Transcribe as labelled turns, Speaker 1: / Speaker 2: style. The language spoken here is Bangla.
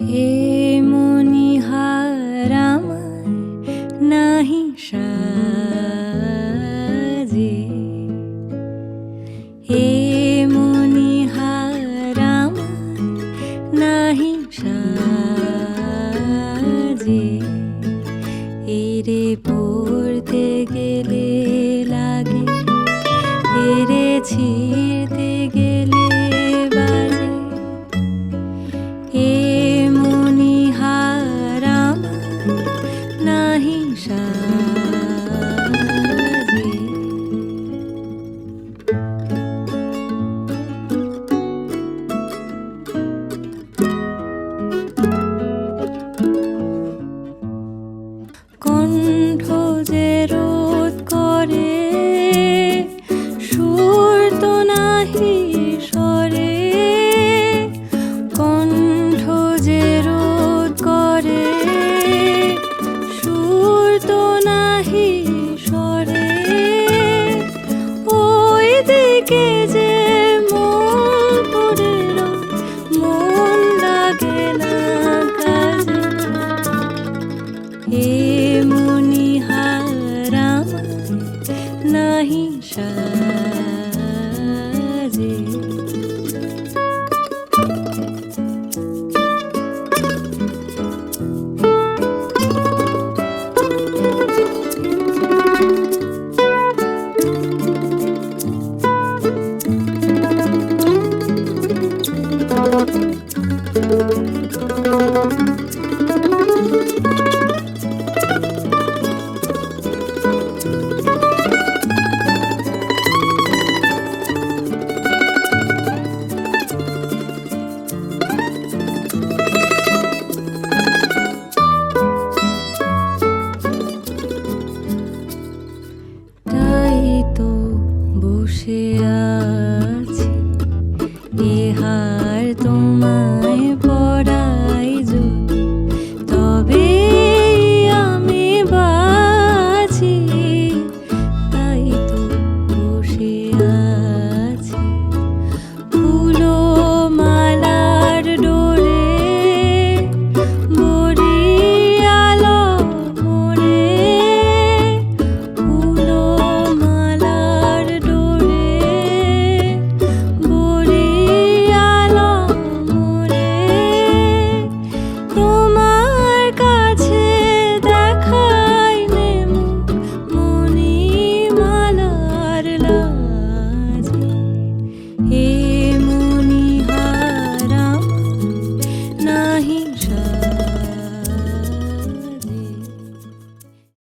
Speaker 1: হে মনিহার আমার, নাহি সাজে। হে মনিহার আমার, নাহি সাজে। এরে পড়তে গেলে লাগে এরেছি নাহি সার see